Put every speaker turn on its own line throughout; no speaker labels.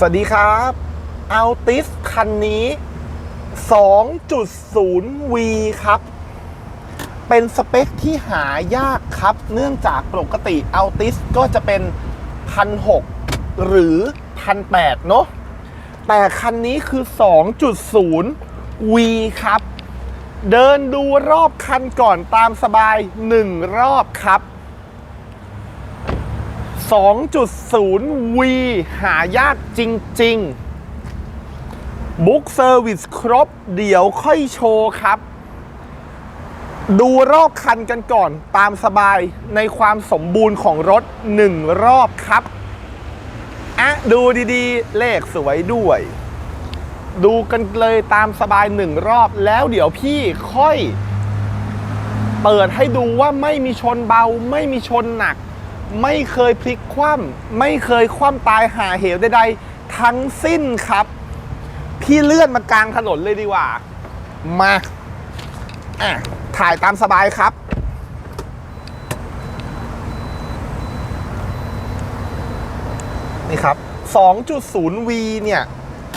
สวัสดีครับอัลติสคันนี้ 2.0V ครับ เป็นสเปคที่หายากครับ เนื่องจากปกติอัลติสก็จะเป็น 1,600 หรือ 1,800 เนอะแต่คันนี้คือ 2.0V ครับ เดินดูรอบคันก่อนตามสบาย 1 รอบครับ 2.0V หายากจริง ๆ บุ๊กเซอร์วิสครบ เดี๋ยวค่อยโชว์ครับ ดูรอบคันกันก่อนตามสบายในความสมบูรณ์ของรถ 1 รอบครับอะดูดีๆ เลขสวยด้วย ดูกันเลยตามสบายหนึ่งรอบแล้วเดี๋ยวพี่ค่อย เปิดให้ดูว่าไม่มีชนเบาไม่มีชนหนัก ไม่เคยพลิกคว่ำไม่เคยคว่ำตายหาเหวใดๆทั้งสิ้นครับ พี่เลื่อนมากลางถนนเลยดีกว่า มาอะถ่ายตามสบายครับนี่ครับ 2.0V เนี่ย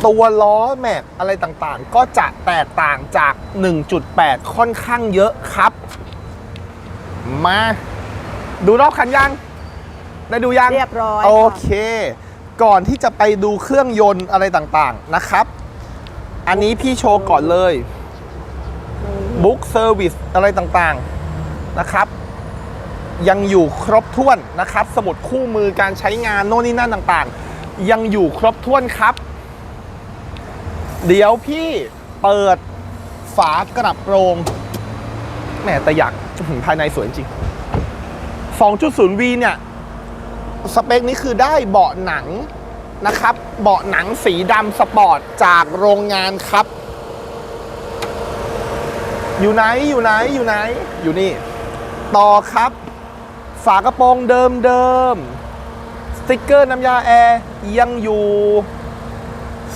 ตัวล้อแม็กอะไรต่างๆ ก็จะแตกต่างจาก 1.8 ค่อนข้างเยอะครับ มา ดูรอบคันยัง ได้ดูยัง
เรียบร้อย
โอ
ค่ะ
เค ก่อนที่จะไปดูเครื่องยนต์อะไรต่างๆนะครับ อันนี้พี่โชว์ก่อนเลยบุ๊กเซอร์วิสอะไรต่างๆนะครับ ยังอยู่ครบถ้วนนะครับ สมุดคู่มือการใช้งานโน่นนี่นั่นต่างๆ ยังอยู่ครบถ้วนครับ เดี๋ยวพี่เปิดฝากระโปรงแหมแต่อยากอื้อหือภายในสวยจริง 2.0V เนี่ย สเปคนี้คือได้เบาะหนังนะครับ เบาะหนังสีดำสปอร์ตจากโรงงานครับ อยู่ไหนอยู่ไหนอยู่ไหนอยู่นี่ ต่อครับ ฝากระโปรงเดิมเดิมสติกเกอร์น้ำยาแอร์ยังอยู่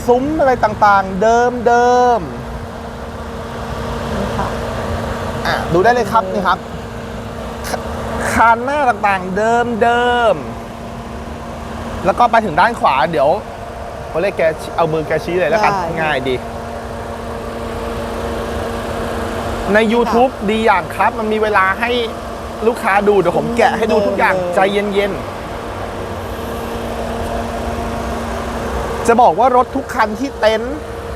ซุ้มอะไรต่างๆ เดิมเดิมอะดูได้เลยครับนี่ครับ คานหน้าต่างๆ เดิมเดิม แล้วก็ไปถึงด้านขวาเดี๋ยวเขาเรียกแกเอามือแกชี้เลยแล้วกัน
ได้
ง่ายดี ใน YouTube ดีอย่างครับ มันมีเวลาให้ลูกค้าดู เดี๋ยวผมแกะให้ดูทุกอย่างใจเย็นๆ จะบอกว่ารถทุกคันที่เต็นท์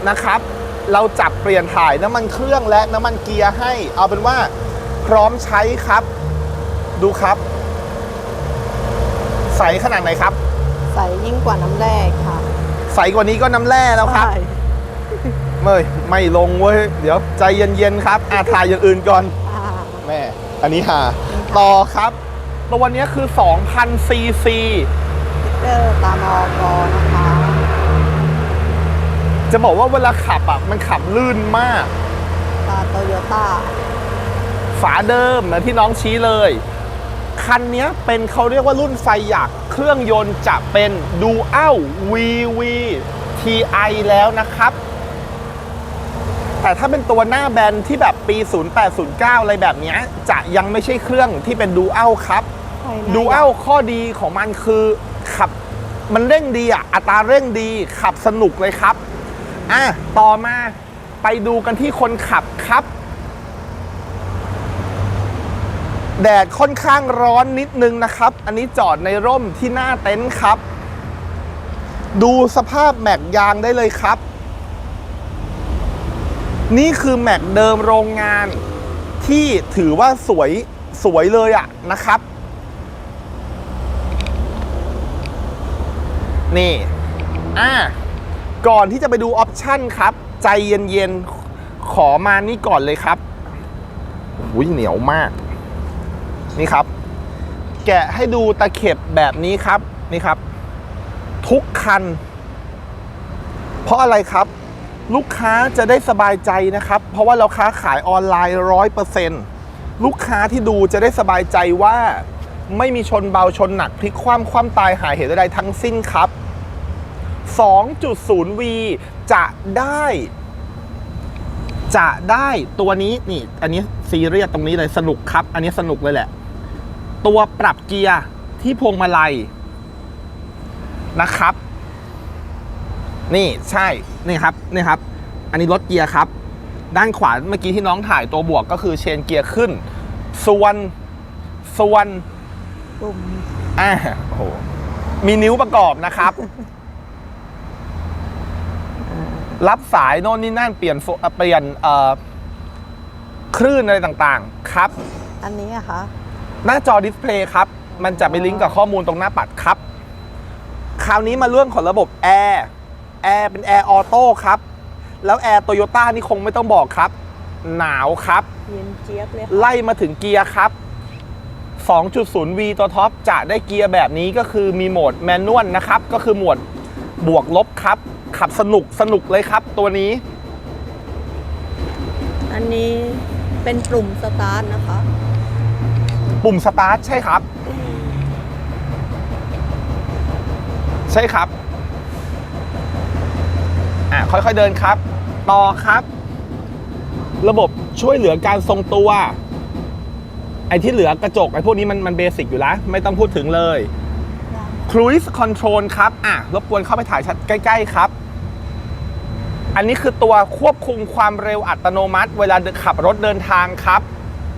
นะครับ เราจับเปลี่ยนถ่ายน้ำมันเครื่องและน้ำมันเกียร์ให้ เอาเป็นว่าพร้อมใช้ครับ ดูครับ ใสขนาดไหนครับ
ใสยิ่งกว่าน้ำแร่ค่ะ
ใสกว่านี้ก็น้ำแร่แล้วครับ
ใช่
เมยไม่ลงเว้ย เดี๋ยวใจเย็นๆครับอาถ่ายอย่างอื่นก่อน
อ่า
แม่ อันนี้หาต่อครับตัวนี้คือ 2,000ซีซี
สติ๊กเกอร์ตามอกนะคะ
จะบอกว่าเวลาขับอะ มันขับลื่นมาก
ตาโตโยต้า
ฝาเดิมเหมือนที่น้องชี้เลย คันนี้เป็นเขาเรียกว่ารุ่นไฟหยักเครื่องยนต์จะเป็น Dual VV TI แล้วนะครับ แต่ถ้าเป็นตัวหน้าแบนที่แบบปี 0809 อะไรแบบเนี้ยจะยังไม่ใช่เครื่องที่เป็น Dual ครับ
ภายใน
ดูเอลข้อดีของมันคือขับมันเร่งดีอะอัตราเร่งดีขับสนุกเลยครับอะต่อมาไปดูกันที่คนขับครับ แดดค่อนข้างร้อนนิดนึงนะครับ อันนี้จอดในร่มที่หน้าเต็นท์ครับ ดูสภาพแม็กยางได้เลยครับ นี่คือแม็กเดิมโรงงานที่ถือว่าสวยสวยเลยอะนะครับ นี่ อ่า ก่อนที่จะไปดูออปชั่นครับ ใจเย็นๆ ขอมานี่ก่อนเลยครับ อุ้ยเหนียวมาก นี่ครับ แกะให้ดูตะเข็บแบบนี้ครับนี่ครับ ทุกคัน เพราะอะไรครับ ลูกค้าจะได้สบายใจนะครับ เพราะว่าเราค้าขายออนไลน์ร้อยเปอร์เซ็นต์ลูกค้าที่ดูจะได้สบายใจว่า ไม่มีชนเบาชนหนักพลิกคว่ำคว่ำตายหายเหตุใดทั้งสิ้นครับ 2.0V จะได้จะได้ตัวนี้นี่ อันนี้ซีเรียสตรงนี้เลยสนุกครับ อันนี้สนุกเลยแหละ ตัวปรับเกียร์ที่พวงมาลัยนะครับ นี่ใช่นี่ครับนี่ครับ อันนี้รถเกียร์ครับ ด้านขวาเมื่อกี้ที่น้องถ่ายตัวบวกก็คือเชนเกียร์ขึ้น ส่วนส่วน
ปุ่ม
อ่าโอ้โหมีนิ้วประกอบนะครับ รับสายโน่นนี่นั่นเปลี่ยนโฟเอ่อเปลี่ยนเอ่อคลื่นอะไรต่างๆ ครับ
อันนี้อะคะ
หน้าจอดิสเพลย์ครับ มันจะไปลิงก์กับข้อมูลตรงหน้าปัดครับ คราวนี้มาเรื่องของระบบแอร์แอร์เป็นแอร์ออโต้ครับ แล้วแอร์โตโยต้านี่คงไม่ต้องบอกครับ หนาวครับ
เย็นเจี๊ยบเลยค่ะ
ไล่มาถึงเกียร์ครับ 2.0V ตัวท็อปจะได้เกียร์แบบนี้ก็คือมีโหมดแมนนวลนะครับ ก็คือโหมดบวกลบครับ ขับสนุกสนุกเลยครับ ตัวนี้
อันนี้เป็นปุ่มสตาร์ทนะคะ
ปุ่มสตาร์ทใช่ครับ ใช่ครับ อะค่อยๆเดินครับ ต่อครับ ระบบช่วยเหลือการทรงตัว ไอ้ที่เหลือกระจกไอ้พวกนี้มันมันเบสิกอยู่แล้ว ไม่ต้องพูดถึงเลย Cruise Control ครับ อะ รบกวนเข้าไปถ่ายชัดใกล้ ๆ ครับ อันนี้คือตัวควบคุมความเร็วอัตโนมัติ เวลาขับรถเดินทางครับ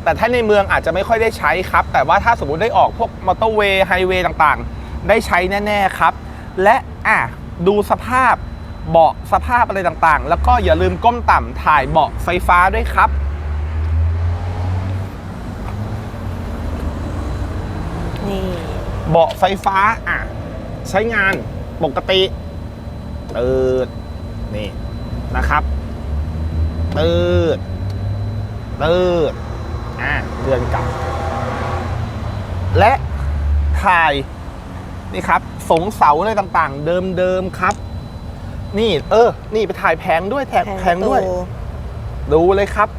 แต่ถ้าในเมืองอาจจะไม่ค่อยได้ใช้ครับ แต่ว่าถ้าสมมุติได้ออกพวกมอเตอร์เวย์ไฮเวย์ต่างๆ ได้ใช้แน่ๆครับ และอะดูสภาพเบาะสภาพอะไรต่างๆ แล้วก็อย่าลืมก้มต่ำถ่ายเบาะไฟฟ้าด้วยครับ
นี่
เบาะไฟฟ้าอะใช้งานปกติตืดนี่นะครับตืดตืด อะเดือนกลับและถ่ายนี่ครับสงเสาอะไรต่างๆ เดิมๆครับ นี่ เออ นี่ไปถ่ายแผงด้วยแท็กแผงด้วย
โต
ดูเลยครับ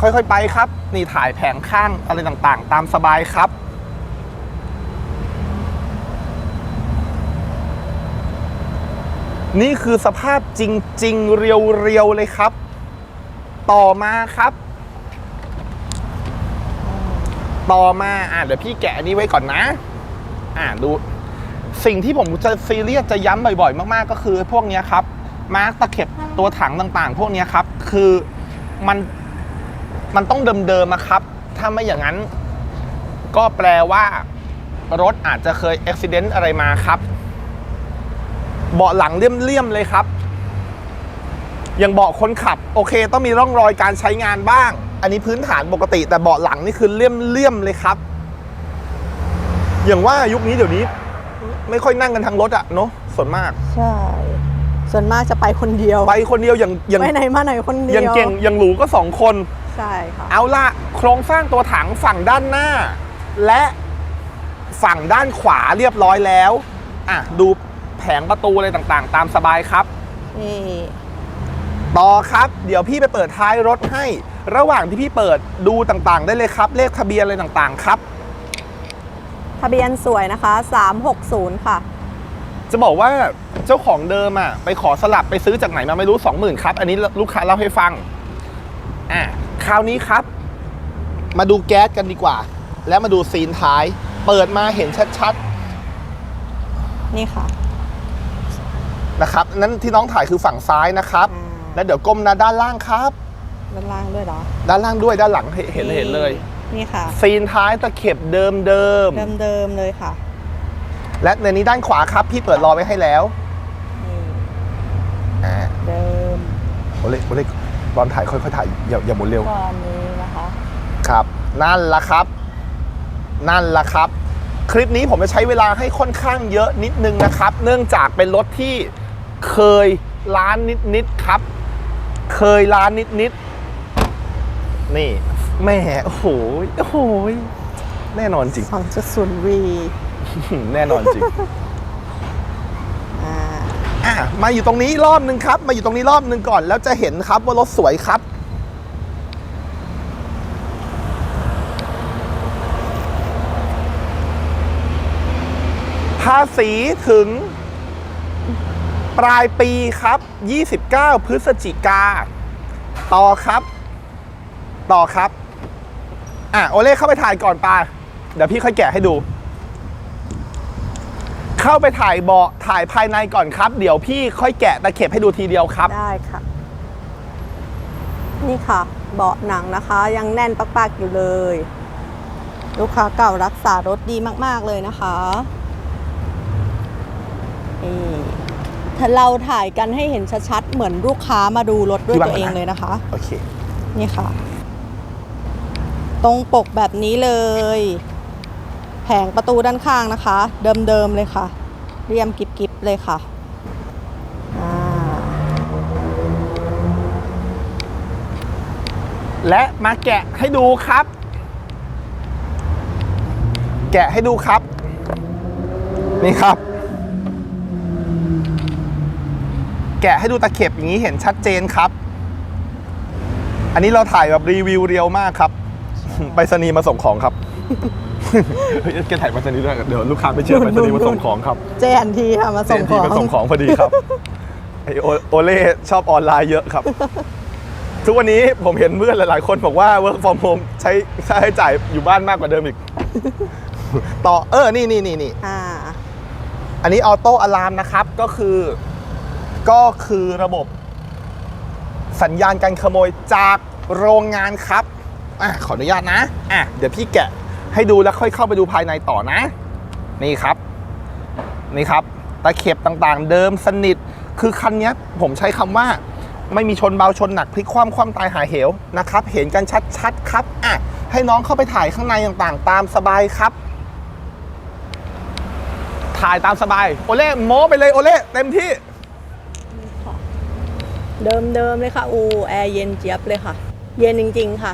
ค่อยๆไปครับ นี่ถ่ายแผงข้างอะไรต่างๆ ตามสบายครับนี่คือสภาพจริงๆ เรียวๆ เลยครับ ต่อมาครับ ต่อมาอะเดี๋ยวพี่แกะอันนี้ไว้ก่อนนะ อะดู สิ่งที่ผมจะซีเรียสจะย้ำบ่อย ๆ มาก ๆ ก็คือ พวกนี้ครับมาร์กตะเข็บตัวถังต่างๆ พวกนี้ครับ คือมันมันต้องเดิมๆอะครับ ถ้าไม่อย่างนั้น ก็แปลว่ารถอาจจะเคยอุบิเหตุอะไรมาครับ เบาะหลังเลี่ยมๆเลยครับ อย่างเบาะคนขับ โอเค ต้องมีร่องรอยการใช้งานบ้าง อันนี้พื้นฐานปกติ แต่เบาะหลังนี่คือเลี่ยมๆเลยครับ อย่างว่ายุคนี้เดี๋ยวนี้ ไม่ค่อยนั่งกันทางรถอะเนาะส่วนมาก
ใช่ ส่วนมากจะไปคนเดียว
ไปคนเดียวอย่างอย่าง
ไปไหนมาไหนคนเดียว
อย่างเก่งอย่างหรูก็สองคน
ใช่ค่ะ
เอาละโครงสร้างตัวถังฝั่งด้านหน้า และฝั่งด้านขวาเรียบร้อยแล้ว อะ ดูแผงประตูอะไรต่างๆ ตามสบายครับ
นี่
ต่อครับ เดี๋ยวพี่ไปเปิดท้ายรถให้ ระหว่างที่พี่เปิดดูต่างๆ ได้เลยครับ เลขทะเบียนอะไรต่างๆ ครับ
ทะเบียนสวยนะคะ 360 ค่ะ
จะบอกว่าเจ้าของเดิมอะไปขอสลับไปซื้อจากไหนมาไม่รู้ 20,000ครับ อันนี้ลูกค้าเล่าให้ฟังอะคราวนี้ครับ มาดูแก๊สกันดีกว่า แล้วมาดูซีนท้าย เปิดมาเห็นชัด
นี่ค่ะ
ๆนะครับ นั้นที่น้องถ่ายคือฝั่งซ้ายนะครับ
อ่า
แล้วเดี๋ยวก้มหนะด้านล่างครับ
ด้านล่างด้วยเหรอ
ด้านล่างด้วยด้านหลังเห็นเห็นเห็นเลย
นี่ค่ะ
ซีนท้ายตะเข็บเดิมเดิมๆ
เดิมๆเลยค่ะ
และในนี้ด้านขวาครับ พี่เปิดรอไว้ให้แล้ว
นี่
อ่า
เดิม
โอเล็กโอเล็กตอนถ่ายค่อยๆถ่ายอย่าอย่าหมุนเร็ว
ก่อนนี้นะคะ
ครับ นั่นละครับ นั่นละครับ คลิปนี้ผมจะใช้เวลาให้ค่อนข้างเยอะนิดนึงนะครับ เนื่องจากเป็นรถที่เคยล้านนิดๆครับ เคยล้านนิดๆนี่แม่โอ้โหโอ้โหแน่นอนจริง
2.0V
แน่นอนจริง
อ่า
อะมาอยู่ตรงนี้รอบนึงครับ มาอยู่ตรงนี้รอบนึงก่อน แล้วจะเห็นครับว่ารถสวยครับภาษีถึง ปลายปีครับ 29 พฤศจิกา ต่อครับ ต่อครับ อะ โอเล่เข้าไปถ่ายก่อนปาเดี๋ยวพี่ค่อยแกะให้ดู เข้าไปถ่ายเบาะถ่ายภายในก่อนครับ เดี๋ยวพี่ค่อยแกะตะเข็บให้ดูทีเดียวครับ
ได้ค่ะ นี่ค่ะ เบาะหนังนะคะ ยังแน่นปักๆอยู่เลย ลูกค้าเก่ารักษารถดีมากๆเลยนะคะนี่ถ้า เราถ่ายกันให้เห็นชัดๆ เหมือนลูกค้ามาดูรถด้วย
ที่บ้าน
ตัวเอง
นะ
เลยนะคะ
โอเค
นี่ค่ะ ตรงปกแบบนี้เลย แผงประตูด้านข้างนะคะ เดิมๆเลยค่ะ เรียมกิบๆเลยค่ะอ่า
และมาแกะให้ดูครับ แกะให้ดูครับ นี่ครับ แกะให้ดูตะเข็บอย่างนี้เห็นชัดเจนครับ อันนี้เราถ่ายแบบรีวิวเรียวมากครับ ไปรษณีย์มาส่งของครับเฮ้ยแกถ่ายไปรษณีย์ด้วยเดี๋ยวลูกค้าไม่เชื่อไปรษณีย์มาส่งของครับ
เจนทีค่ะมา
เจ
ส่ง
น
ข
ที
อง
มาส่งของพอดีครับไอโอโอเล่ชอบออนไลน์เยอะครับ ทุกวันนี้ผมเห็นเพื่อนหลายๆ คนบอกว่า work from home ใช้ค่าใช้จ่ายอยู่บ้านมากกว่าเดิมอีก ต่อเออนี่นี่นี่นี่
อ่า
อันนี้ออโต้อะลามนะครับก็คือ ก็คือระบบสัญญาณการขโมยจากโรงงานครับอะขออนุญาตนะอะเดี๋ยวพี่แกะให้ดูแล้วค่อยเข้าไปดูภายในต่อนะ นี่ครับ นี่ครับ ตะเข็บต่างๆ เดิมสนิท คือคันนี้ผมใช้คำว่า ไม่มีชนเบาชนหนักพลิกคว่ำคว่ำตายหายเหวนะครับ เห็นกันชัดๆครับอะให้น้องเข้าไปถ่ายข้างในต่างๆ ตามสบายครับ ถ่ายตามสบาย โอเล่โม้ไปเลยโอเล่เต็มที่
เดิมๆเลยค่ะ อูแอร์เย็นเจี๊ยบเลยค่ะ เย็นจริง ๆ ค่ะ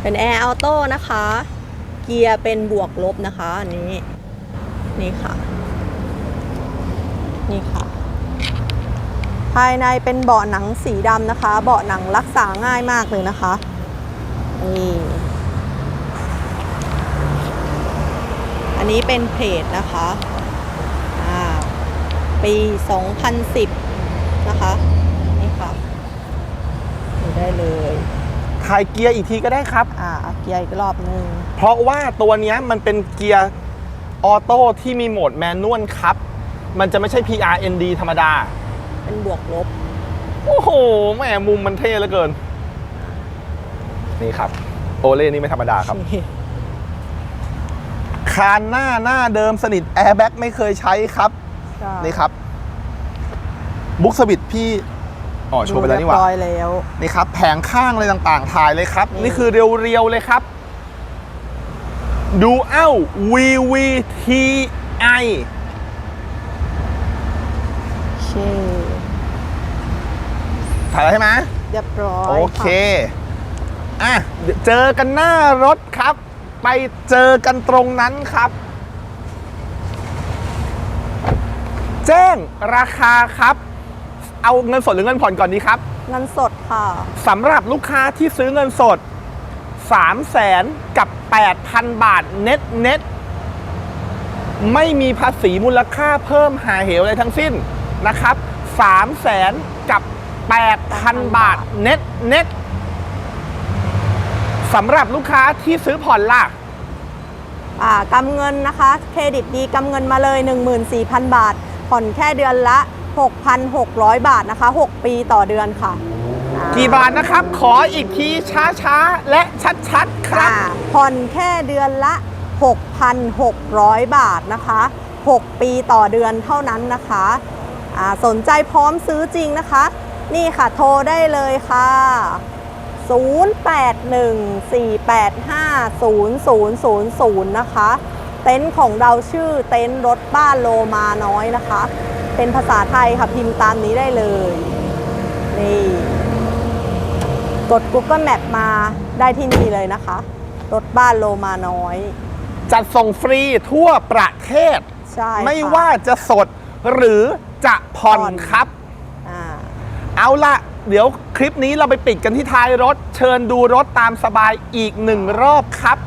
เป็นแอร์ออโต้นะคะ เกียร์เป็นบวกลบนะคะ อันนี้ นี่ค่ะ นี่ค่ะ ภายในเป็นเบาะหนังสีดำนะคะ เบาะหนังรักษาง่ายมากเลยนะคะ นี่ อันนี้เป็นเพจนะคะอ่าปี 2010 นะคะนี่ค่ะดูได้เลย
ถ่ายเกียร์อีกทีก็ได้ครับ
อ่าเอาเกียร์อีกรอบหนึง
เพราะว่าตัวเนี้ยมันเป็นเกียร์ออโต้ที่มีโหมดแมนนวลครับ มันจะไม่ใช่ PRND ธรรมดา
เป็นบวกลบ
โอ้โหแหมมุมมันเท่เหลือเกิน นี่ครับ โอเล่นี่ไม่ธรรมดาครับ
นี่
คานหน้าหน้าเดิมสนิทแอร์แบ็กไม่เคยใช้ครับ
ใช่
นี่ครับ บุ๊กสวิตพี่อ๋อโชว์ไปแล้วนี่หว่า
ดูเรียบร้อยแล้ว
นี่ครับ แผงข้างอะไรต่างๆ ถ่ายเลยครับ
นี่
นี่คือเรียวๆเลยครับ ดูเอ้า VVTI
โอเค
ถ่ายแล้วใช่ไหม
เรียบร้อย
โอเค
ค่ะ
อะเดี๋ยวเจอกันหน้ารถครับ ไปเจอกันตรงนั้นครับ แจ้งราคาครับ เอาเงินสดหรือเงินผ่อนก่อนดีครับ
เงินสดค่ะ
สำหรับลูกค้าที่ซื้อเงินสด 3 0 0แสนกับ 8,000 บาทเน็ตเน็ตไม่มีภาษีมูลค่าเพิ่มหาเหวอะไรทั้งสิ้นนะครับ3 0 0แสนกับ 8,000 บาทเน็ตเน็ตสำหรับลูกค้าที่ซื้อผ่อนล่ะ
อ่ากำเงินนะคะ เครดิตดีกำเงินมาเลย 14,000 บาท ผ่อนแค่เดือนละ 6,600 บาทนะคะ 6 ปีต่อเดือนค่ะอ่า
กี่บาทนะครับ ขออีกทีช้าๆ และชัดๆ ครับ
อ่าผ่อนแค่เดือนละ 6,600 บาทนะคะ 6 ปีต่อเดือนเท่านั้นนะคะอ่าสนใจพร้อมซื้อจริงนะคะ นี่ค่ะโทรได้เลยค่ะ 0814850000 นะคะ เต็นท์ของเราชื่อเต็นท์รถบ้านโลมาน้อยนะคะ เป็นภาษาไทยค่ะพิมพ์ตามนี้ได้เลยนี่กด Google Map มาได้ที่นี่เลยนะคะ รถบ้านโลมาน้อย
จัดส่งฟรีทั่วประเทศ
ใช่ค่ะ
ไม่ว่าจะสดหรือจะผ่อน
ผ่อน
ครับ
อ่า
เอาละเดี๋ยวคลิปนี้เราไปปิดกันที่ท้ายรถ เชิญดูรถตามสบายอีกหนึ่งรอบครับ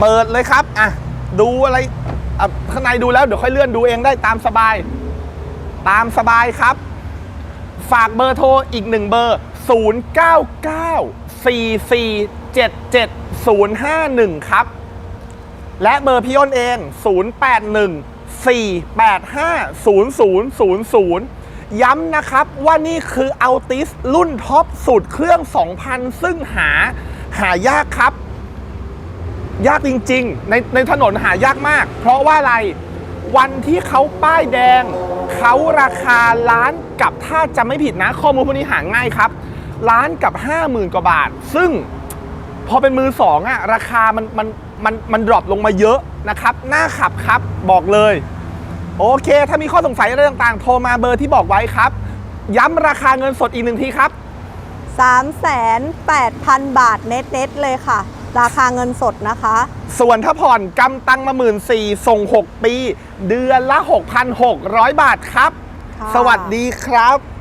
เปิดเลยครับ อะ ดูอะไรอะ ข้างในดูแล้วเดี๋ยวค่อยเลื่อนดูเองได้ตามสบาย ตามสบายครับ ฝากเบอร์โทรอีกหนึ่งเบอร์ 0 9 9 4 4 7 7 051 ครับ และเบอร์พี่อ้นเอง 081 485 0000ย้ำนะครับว่านี่คืออัลติสรุ่นท็อปสุดเครื่อง 2,000 ซึ่งหาหายากครับ ยากจริง ๆ ในในถนนหายากมาก เพราะว่าอะไรวันที่เขาป้ายแดง เขาราคาล้านกับถ้าจะไม่ผิดนะ ข้อมูลพวกนี้หาง่ายครับ ล้านกับ 50,000 กว่าบาท ซึ่งพอเป็นมือสองอะราคามันมันมันมันดรอปลงมาเยอะนะครับน่าขับครับบอกเลย โอเค ถ้ามีข้อสงสัยอะไรต่างๆ โทรมาเบอร์ที่บอกไว้ครับ ย้ำราคาเงินสดอีกหนึ่งทีครับ
38,000 บาทเน็ตเน็ตๆเลยค่ะ ราคาเงินสดนะคะ
ส่วนถ้าผ่อนกำตังมาหมื่นสี่ส่ง 6 ปี เดือนละ 6,600 บาทครับ
ค่ะ
สวัสดีครับ